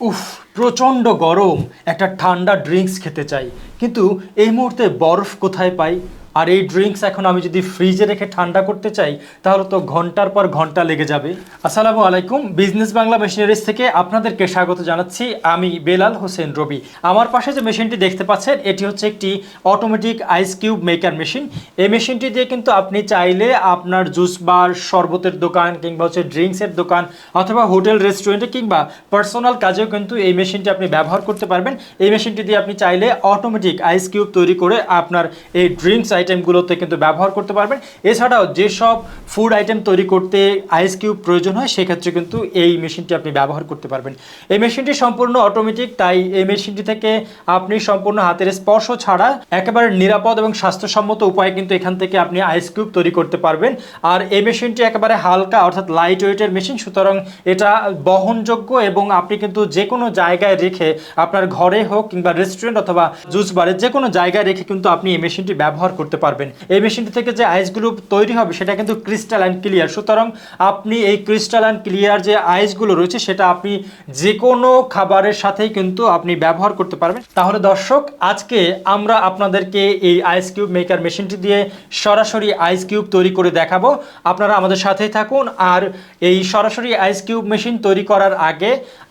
উফ প্রচণ্ড গরম। একটা ঠান্ডা ড্রিঙ্কস খেতে চাই। কিন্তু এই মুহূর্তে বরফ কোথায় পাই? আর এই ড্রিঙ্কস এখন আমি যদি ফ্রিজে রেখে ঠান্ডা করতে চাই, তাহলে তো ঘণ্টার পর ঘণ্টা লেগে যাবে। আসসালামু আলাইকুম বিজনেস বাংলা মেশিনারিজ থেকে আপনাদেরকে স্বাগত জানাচ্ছি। আমি বেলাল হোসেন রবি। আমার পাশে যে মেশিনটি দেখতে পাচ্ছেন, এটি হচ্ছে একটি automatic ice cube maker machine এই মেশিনটি দিয়ে কিন্তু আপনি চাইলে আপনার জুস বার শরবতের দোকান কিংবা হচ্ছে ড্রিঙ্কসের দোকান অথবা হোটেল রেস্টুরেন্টে কিংবা পার্সোনাল কাজেও কিন্তু এই মেশিনটি আপনি ব্যবহার করতে পারবেন। এই মেশিনটি দিয়ে আপনি চাইলে অটোমেটিক আইস কিউব তৈরি করে আপনার এই ড্রিঙ্কস আইটেমগুলোতে কিন্তু ব্যবহার করতে পারবেন। এছাড়াও যেসব ফুড আইটেম তৈরি করতে আইস কিউব প্রয়োজন হয়, সেক্ষেত্রে কিন্তু এই মেশিনটি আপনি ব্যবহার করতে পারবেন। এই মেশিনটি সম্পূর্ণ অটোমেটিক তাই এই মেশিনটি থেকে আপনি সম্পূর্ণ হাতের স্পর্শ ছাড়া একেবারে নিরাপদ এবং স্বাস্থ্যসম্মত উপায়ে কিন্তু এখান থেকে আপনি আইস কিউব তৈরি করতে পারবেন। আর এই মেশিনটি একেবারে হালকা, অর্থাৎ লাইট ওয়েটের মেশিন, সুতরাং এটা বহনযোগ্য এবং আপনি কিন্তু যে কোনো জায়গায় রেখে আপনার ঘরে হোক কিংবা রেস্টুরেন্ট অথবা জুস বারে যে কোনো জায়গায় রেখে কিন্তু আপনি এই মেশিনটি ব্যবহার করতে পারবেন। এই মেশিনটি থেকে যে আইসগুলো তৈরি হবে, সেটা কিন্তু ক্রিস্টাল অ্যান্ড ক্লিয়ার সুতরাং আপনি এই ক্রিস্টাল অ্যান্ড ক্লিয়ার যে আইসগুলো রয়েছে, সেটা আপনি যে কোনো খাবারের সাথেই কিন্তু আপনি ব্যবহার করতে পারবেন। তাহলে দর্শক, আজকে আমরা আপনাদেরকে এই আইস কিউব মেকার মেশিনটি দিয়ে সরাসরি আইস কিউব তৈরি করে দেখাবো। আপনারা আমাদের সাথেই থাকুন। আর এই সরাসরি আইস কিউব মেশিন তৈরি করার আগে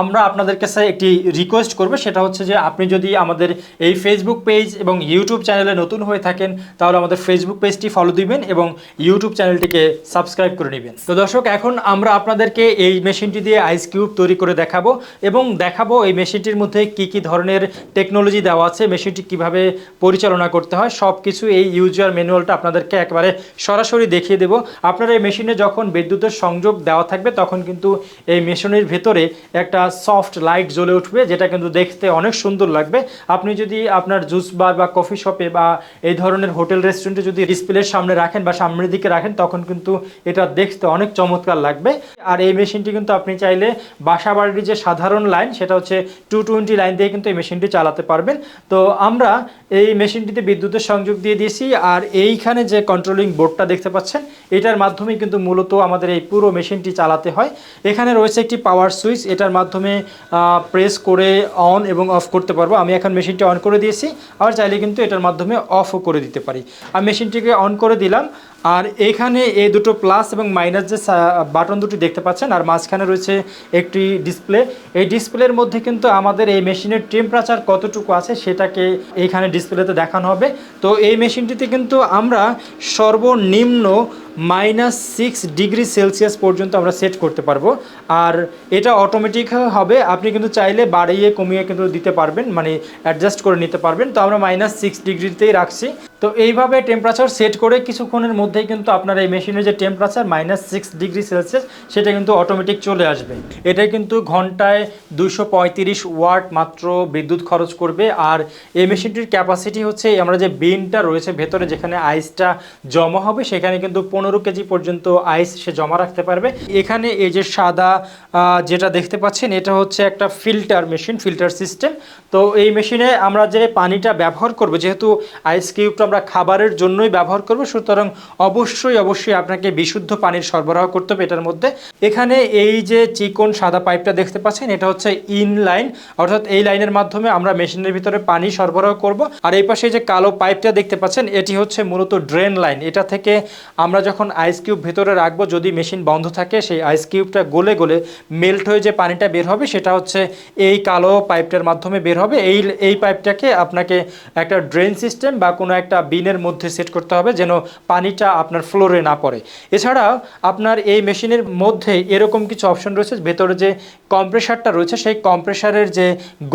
আমরা আপনাদের কাছে একটি রিকোয়েস্ট করব। সেটা হচ্ছে যে, আপনি যদি আমাদের এই ফেসবুক পেজ এবং ইউটিউব চ্যানেলে নতুন হয়ে থাকেন তাহলে আমাদের ফেসবুক পেজটি ফলো দিবেন এবং ইউটিউব চ্যানেলটিকে সাবস্ক্রাইব করে নেবেন। তো দর্শক, এখন আমরা আপনাদেরকে এই মেশিনটি দিয়ে আইস কিউব তৈরি করে দেখাবো এবং দেখাবো এই মেশিনটির মধ্যে কি কি ধরনের টেকনোলজি দেওয়া আছে মেশিনটি কীভাবে পরিচালনা করতে হয় সব কিছু এই ইউজার ম্যানুয়ালটা আপনাদেরকে একেবারে সরাসরি দেখিয়ে দেবো। আপনারা এই মেশিনে যখন বিদ্যুতের সংযোগ দেওয়া থাকবে, তখন কিন্তু এই মেশিনের ভেতরে একটা সফট লাইট জ্বলে উঠবে, যেটা কিন্তু দেখতে অনেক সুন্দর লাগবে। আপনি যদি আপনার জুস বার বা কফি শপে বা এই ধরনের হোটেল রেস্টুরেন্টে যদি ডিসপ্লের সামনে রাখেন বা সামনের দিকে রাখেন, তখন কিন্তু এটা দেখতে অনেক চমৎকার লাগবে। আর এই মেশিনটি কিন্তু আপনি চাইলে বাসা বাড়ির যে সাধারণ লাইন, সেটা হচ্ছে টু টোয়েন্টি লাইন দিয়ে কিন্তু এই মেশিনটি চালাতে পারবেন। তো আমরা এই মেশিনটিতে বিদ্যুতের সংযোগ দিয়ে দিয়েছি, আর এইখানে যে কন্ট্রোলিং বোর্ডটা দেখতে পাচ্ছেন, এটার মাধ্যমে কিন্তু মূলত আমাদের এই পুরো মেশিনটি চালাতে হয়। এখানে রয়েছে একটি পাওয়ার সুইচ এটার মাধ্যমে প্রেস করে অন এবং অফ করতে পারব। আমি এখন মেশিনটি অন করে দিয়েছি, আবার চাইলে কিন্তু এটার মাধ্যমে অফও করে দিতে পারি। আমি মেশিনটিকে অন করে দিলাম। আর এখানে এই দুটো প্লাস এবং মাইনাস যে বাটন দুটি দেখতে পাচ্ছেন, আর মাঝখানে রয়েছে একটি ডিসপ্লে এই ডিসপ্লের মধ্যে কিন্তু আমাদের এই মেশিনের টেম্পারেচার কতটুকু আছে সেটাকে এইখানে ডিসপ্লেতে দেখানো হবে। তো এই মেশিনটিতে কিন্তু আমরা সর্বনিম্ন মাইনাস সিক্স ডিগ্রি সেলসিয়াস পর্যন্ত আমরা সেট করতে পারব। আর এটা অটোমেটিক হবে, আপনি কিন্তু চাইলে বাড়িয়ে কমিয়ে কিন্তু দিতে পারবেন মানে অ্যাডজাস্ট করে নিতে পারবেন। তো আমরা মাইনাস সিক্স ডিগ্রিতেই রাখছি। তো এইভাবে টেম্পারেচার সেট করে কিছুক্ষণের মধ্যেই কিন্তু আপনার এই মেশিনের যে temperature minus six degree Celsius সেটা কিন্তু অটোমেটিক চলে আসবে। এটা কিন্তু ঘন্টায় দুশো ওয়াট মাত্র বিদ্যুৎ খরচ করবে। আর এই মেশিনটির ক্যাপাসিটি হচ্ছে আমরা যে বিনটা রয়েছে ভেতরে যেখানে আইসটা জমা হবে, সেখানে কিন্তু পনেরো কেজি পর্যন্ত আইস সে জমা রাখতে পারবে। এখানে এই যে সাদা যেটা দেখতে পাচ্ছেন, এটা হচ্ছে একটা ফিল্টার মেশিন ফিল্টার সিস্টেম তো এই মেশিনে আমরা যে পানিটা ব্যবহার করব, যেহেতু আইস কিউবটা আমরা খাবারের জন্যই ব্যবহার করব, সুতরাং অবশ্যই অবশ্যই আপনাকে বিশুদ্ধ পানির সরবরাহ করতে হবে এটার মধ্যে। এখানে এই যে চিকন সাদা পাইপটা দেখতে পাচ্ছেন, এটা হচ্ছে ইন লাইন। অর্থাৎ এই লাইনের মাধ্যমে আমরা মেশিনের ভিতরে পানি সরবরাহ করব। আর এই পাশে যে কালো পাইপটা দেখতে পাচ্ছেন, এটি হচ্ছে মূলত ড্রেন লাইন। এটা থেকে আমরা যখন আইস কিউব ভেতরে রাখব, যদি মেশিন বন্ধ থাকে, সেই আইস কিউবটা গলে গলে মেল্ট হয়ে যে পানিটা বের হবে, সেটা হচ্ছে এই কালো পাইপটার মাধ্যমে বের হবে। এই এই পাইপটাকে আপনাকে একটা ড্রেন সিস্টেম বা কোনো একটা বিনের মধ্যে সেট করতে হবে, যেন পানিটা আপনার ফ্লোরে না পড়ে। এছাড়া আপনার এই মেশিনের মধ্যে এরকম কিছু অপশন রয়েছে, ভেতরে যে কম্প্রেসারটা রয়েছে, সেই কম্প্রেসারের যে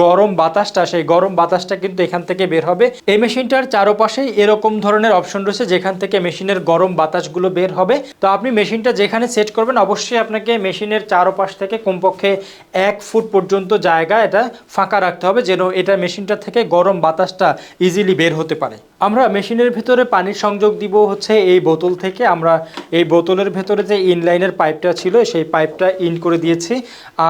গরম বাতাসটা, সেই গরম বাতাসটা কিন্তু এখান থেকে বের হবে। এই মেশিনটার চারপাশেই এরকম ধরনের অপশন রয়েছে, যেখান থেকে মেশিনের গরম বাতাসগুলো বের হবে। তো আপনি মেশিনটা যেখানে সেট করবেন, অবশ্যই আপনাকে মেশিনের চারপাশ থেকে কমপক্ষে এক ফুট পর্যন্ত জায়গা এটা ফাঁকা রাখতে হবে, যেন এটা মেশিনটা থেকে গরম বাতাসটা ইজিলি বের হতে পারে। আমরা মেশিনের ভেতরে পানির সংযোগ দিব হচ্ছে এই বোতল থেকে। আমরা এই বোতলের ভেতরে যে ইনলাইনের পাইপটা ছিল, সেই পাইপটা ইন করে দিয়েছি।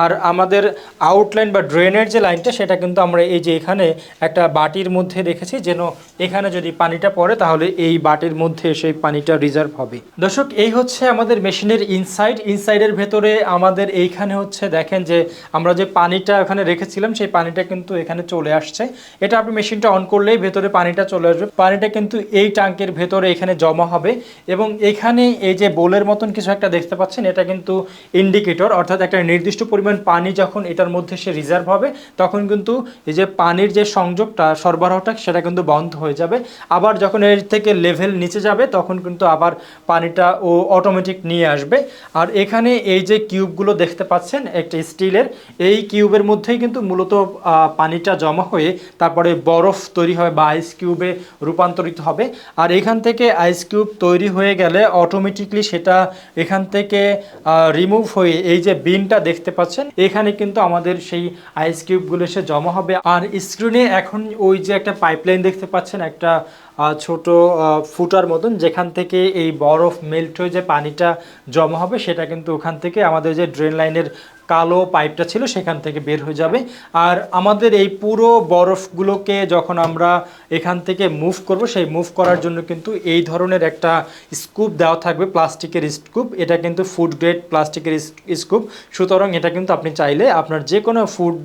আর আমাদের আউটলাইন বা ড্রেনের যে লাইনটা সেটা কিন্তু আমরা এই যে এখানে একটা বাটির মধ্যে রেখেছি, যেন এখানে যদি পানিটা পড়ে, তাহলে এই বাটির মধ্যে সেই পানিটা রিজার্ভ হবে। দর্শক, এই হচ্ছে আমাদের মেশিনের ইনসাইড ইনসাইডের ভেতরে আমাদের এইখানে হচ্ছে দেখেন যে, আমরা যে পানিটা ওখানে রেখেছিলাম, সেই পানিটা কিন্তু এখানে চলে আসছে। এটা আপনি মেশিনটা অন করলেই ভেতরে পানিটা চলে আসবে। পানিটা কিন্তু এই ট্যাঙ্কের ভেতরে এখানে জমা হবে এবং এখানে এই যে বোলের মতন কিছু একটা দেখতে পাচ্ছেন, এটা কিন্তু ইন্ডিকেটর অর্থাৎ একটা নির্দিষ্ট পরিমাণ পানি যখন এটার মধ্যে সে রিজার্ভ হবে, তখন কিন্তু এই যে পানির যে সংযোগটা, সরবরাহটা, সেটা কিন্তু বন্ধ হয়ে যাবে। আবার যখন এর থেকে লেভেল নিচে যাবে, তখন কিন্তু আবার পানিটা ও অটোমেটিক নিয়ে আসবে। আর এখানে এই যে কিউবগুলো দেখতে পাচ্ছেন, একটা স্টিলের, এই কিউবের মধ্যেই কিন্তু মূলত পানিটা জমা হয়ে তারপরে বরফ তৈরি হয় বা আইস কিউবে রূপান্তরিত হবে। আর এখান থেকে আইস কিউব তৈরি হয়ে গেলে অটোমেটিকলি সেটা এখান থেকে রিমুভ হয়ে এই যে বিনটা দেখতে পাচ্ছেন এখানে কিন্তু আমাদের সেই আইস কিউবগুলো এসে জমা হবে। আর স্ক্রিনে এখন ওই যে একটা পাইপলাইন দেখতে পাচ্ছেন, একটা ছোট ফুটার মতন, যেখান থেকে এই বরফ মেল্ট হয়ে যে পানিটা জমা হবে, সেটা কিন্তু ওখান থেকে আমাদের যে ড্রেন লাইনের কালো পাইপটা ছিল, সেখান থেকে বের হয়ে যাবে। আর আমাদের এই পুরো বরফগুলোকে যখন আমরা এখান থেকে মুভ করব, সেই মুভ করার জন্য কিন্তু এই ধরনের একটা স্কুপ দেওয়া থাকবে প্লাস্টিকের স্কুপ এটা কিন্তু ফুড গ্রেড প্লাস্টিকের স্কুপ সুতরাং এটা কিন্তু আপনি চাইলে আপনার যে কোনো ফুড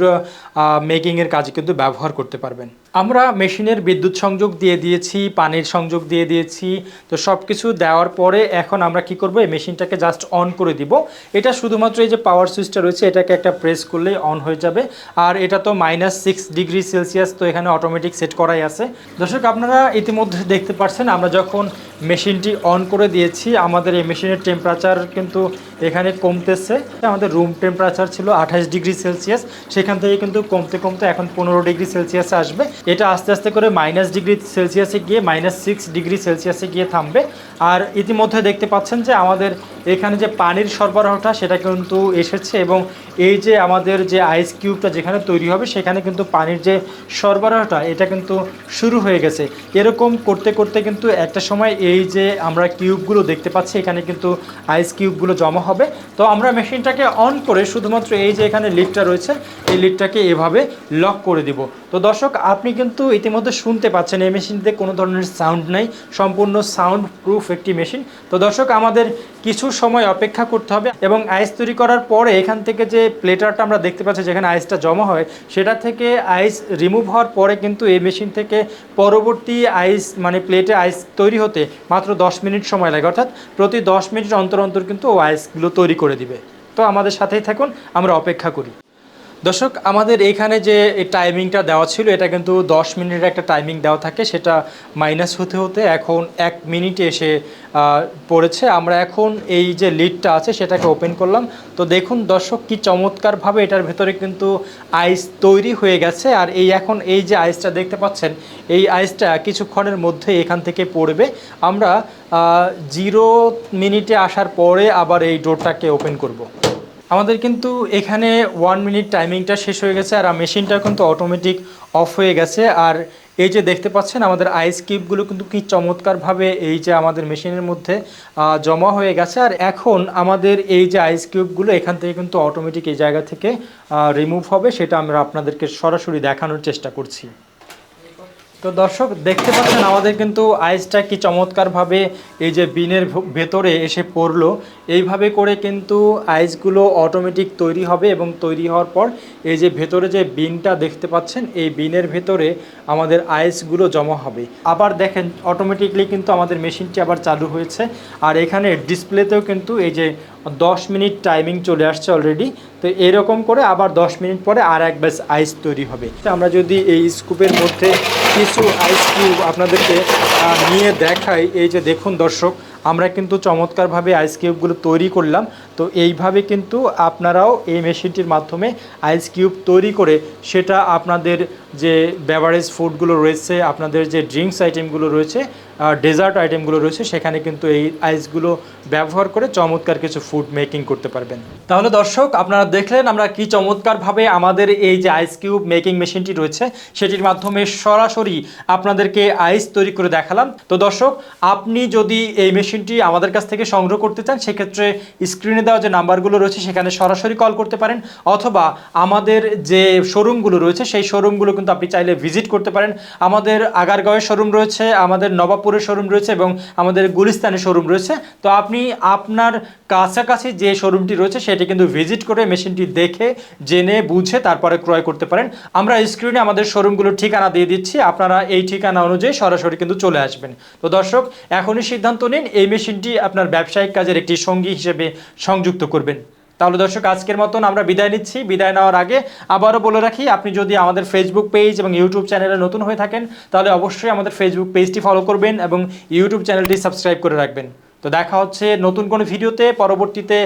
মেকিংয়ের কাজে কিন্তু ব্যবহার করতে পারবেন। আমরা মেশিনের বিদ্যুৎ সংযোগ দিয়ে দিয়েছি, পানির সংযোগ দিয়ে দিয়েছি, তো সব কিছু দেওয়ার পরে এখন আমরা কি করব? এই মেশিনটাকে জাস্ট অন করে দিব। এটা শুধুমাত্র এই যে পাওয়ার সুইচটা রয়েছে, এটাকে একটা প্রেস করলেই অন হয়ে যাবে। আর এটা তো মাইনাস সিক্স ডিগ্রি সেলসিয়াস তো এখানে অটোমেটিক সেট করাই আছে। দর্শক, আপনারা ইতিমধ্যে দেখতে পাচ্ছেন আমরা যখন মেশিনটি অন করে দিয়েছি, আমাদের এই মেশিনের টেম্পারেচার কিন্তু এখানে কমতেছে। আমাদের রুম টেম্পারেচার ছিল আঠাশ ডিগ্রি সেলসিয়াস সেখান থেকে কিন্তু কমতে কমতে এখন পনেরো ডিগ্রি সেলসিয়াসে আসবে। এটা আস্তে আস্তে করে মাইনাস ডিগ্রি সেলসিয়াসে গিয়ে মাইনাস সিক্স ডিগ্রি সেলসিয়াসে গিয়ে থামবে। আর ইতিমধ্যে দেখতে পাচ্ছেন যে আমাদের এখানে যে পানির সরবরাহটা সেটা কিন্তু এসেছে এবং এই যে আমাদের যে আইস কিউবটা যেখানে তৈরি হবে, সেখানে কিন্তু পানির যে সরবরাহটা, এটা কিন্তু শুরু হয়ে গেছে। এরকম করতে করতে কিন্তু একটা সময় এই যে আমরা কিউবগুলো দেখতে পাচ্ছি, এখানে কিন্তু আইস কিউবগুলো জমা হবে। তো আমরা মেশিনটাকে অন করে শুধুমাত্র এই যে এখানে লিডটা রয়েছে, এই লিডটাকে এভাবে লক করে দিব। তো দর্শক, আপনি কিন্তু ইতিমধ্যে শুনতে পাচ্ছেন, এই মেশিনতে কোনো ধরনের সাউন্ড নেই। সম্পূর্ণ সাউন্ড প্রুফ একটি মেশিন। তো দর্শক, আমাদের কিছু সময় অপেক্ষা করতে হবে এবং আইস তৈরি করার পরে এখান থেকে যে প্লেটারটা আমরা দেখতে পাচ্ছি যেখানে আইসটা জমা হয়, সেটা থেকে আইস রিমুভ হওয়ার পরে কিন্তু এই মেশিন থেকে পরবর্তী আইস মানে প্লেটে আইস তৈরি হতে মাত্র দশ মিনিট সময় লাগে। অর্থাৎ প্রতি দশ মিনিট অন্তর অন্তর কিন্তু ও আইসগুলো তৈরি করে দিবে। তো আমাদের সাথেই থাকুন, আমরা অপেক্ষা করি। দর্শক, আমাদের এখানে যে টাইমিংটা দেওয়া ছিল, এটা কিন্তু দশ মিনিটের একটা টাইমিং দেওয়া থাকে, সেটা মাইনাস হতে হতে এখন এক মিনিটে এসে পড়েছে। আমরা এখন এই যে লিডটা আছে, সেটাকে ওপেন করলাম। তো দেখুন দর্শক, কি চমৎকারভাবে এটার ভেতরে কিন্তু আইস তৈরি হয়ে গেছে। আর এই এখন এই যে আইসটা দেখতে পাচ্ছেন, এই আইসটা কিছুক্ষণের মধ্যে এখান থেকে পড়বে। আমরা জিরো মিনিটে আসার পরে আবার এই ডোরটাকে ওপেন করব। আমাদের কিন্তু এখানে ওয়ান মিনিট টাইমিংটা শেষ হয়ে গেছে আর মেশিনটা কিন্তু অটোমেটিক অফ হয়ে গেছে। আর এই যে দেখতে পাচ্ছেন আমাদের আইস কিউবগুলো কিন্তু কি চমৎকারভাবে এই যে আমাদের মেশিনের মধ্যে জমা হয়ে গেছে। আর এখন আমাদের এই যে আইস কিউবগুলো এখান থেকে কিন্তু অটোমেটিক এই জায়গা থেকে রিমুভ হবে, সেটা আমরা আপনাদেরকে সরাসরি দেখানোর চেষ্টা করছি। তো দর্শক, দেখতে পাচ্ছেন আমাদের কিন্তু আইসটা কি চমৎকারভাবে এই যে বিনের ভেতরে এসে পড়ল। এইভাবে করে কিন্তু আইসগুলো অটোমেটিক তৈরি হবে এবং তৈরি হওয়ার পর এই যে ভেতরে যে বিনটা দেখতে পাচ্ছেন, এই বিনের ভেতরে আমাদের আইসগুলো জমা হবে। আবার দেখেন অটোমেটিকলি কিন্তু আমাদের মেশিনটি আবার চালু হয়েছে। আর এখানে ডিসপ্লেতেও কিন্তু এই যে দশ মিনিট টাইমিং চলে আসছে অলরেডি তো এরকম করে আবার দশ মিনিট পরে আর এক ব্যাস আইস তৈরি হবে। তো আমরা যদি এই স্কুপের মধ্যে কিছু আইস কিউব আপনাদেরকে নিয়ে দেখাই। এই যে দেখুন দর্শক আমরা কিন্তু চমৎকারভাবে আইস কিউবগুলো তৈরি করলাম। তো এইভাবে কিন্তু আপনারাও এই মেশিনটির মাধ্যমে আইস কিউব তৈরি করে সেটা আপনাদের যে বেভারেজ ফুডগুলো রয়েছে, আপনাদের যে ড্রিঙ্কস আইটেমগুলো রয়েছে ডেজার্ট আইটেমগুলো রয়েছে, সেখানে কিন্তু এই আইসগুলো ব্যবহার করে চমৎকার কিছু ফুড মেকিং করতে পারবেন। তাহলে দর্শক, আপনারা দেখলেন আমরা কি চমৎকারভাবে আমাদের এই যে আইস কিউব মেকিং মেশিনটি রয়েছে, সেটির মাধ্যমে সরাসরি আপনাদেরকে আইস তৈরি করে দেখালাম। তো দর্শক, আপনি যদি এই মেশিন মেশিনটি আমাদের কাছ থেকে সংগ্রহ করতে চান, সেক্ষেত্রে স্ক্রিনে দেওয়া যে নাম্বারগুলো রয়েছে, সেখানে সরাসরি কল করতে পারেন, অথবা আমাদের যে শোরুমগুলো রয়েছে, সেই শোরুমগুলো কিন্তু আপনি চাইলে ভিজিট করতে পারেন। আমাদের আগারগাঁওয়ের শোরুম রয়েছে, আমাদের নবাবপুরের শোরুম রয়েছে, এবং আমাদের গুলিস্তানের শোরুম রয়েছে। তো আপনি আপনার কাছাকাছি যে শোরুমটি রয়েছে, সেটি কিন্তু ভিজিট করে মেশিনটি দেখে, জেনে, বুঝে তারপরে ক্রয় করতে পারেন। আমরা স্ক্রিনে আমাদের শোরুমগুলোর ঠিকানা দিয়ে দিচ্ছি। আপনারা এই ঠিকানা অনুযায়ী সরাসরি কিন্তু চলে আসবেন। তো দর্শক, এখনই সিদ্ধান্ত নিন এই মেশিনটি আপনার ব্যবসায়িক কাজের একটি সঙ্গী হিসেবে সংযুক্ত করবেন। তাহলে দর্শক, আজকের মতন আমরা বিদায় নিচ্ছি। বিদায় নেওয়ার আগে আবারও বলে রাখি, আপনি যদি আমাদের ফেসবুক পেজ এবং ইউটিউব চ্যানেলে নতুন হয়ে থাকেন, তাহলে অবশ্যই আমাদের ফেসবুক পেজটি ফলো করবেন এবং ইউটিউব চ্যানেলটি সাবস্ক্রাইব করে রাখবেন। তো দেখা হচ্ছে নতুন কোনো ভিডিওতে, পরবর্তীতে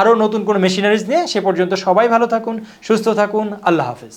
আরও নতুন কোনো মেশিনারিজ নিয়ে। সে পর্যন্ত সবাই ভালো থাকুন, সুস্থ থাকুন, আল্লাহ হাফেজ।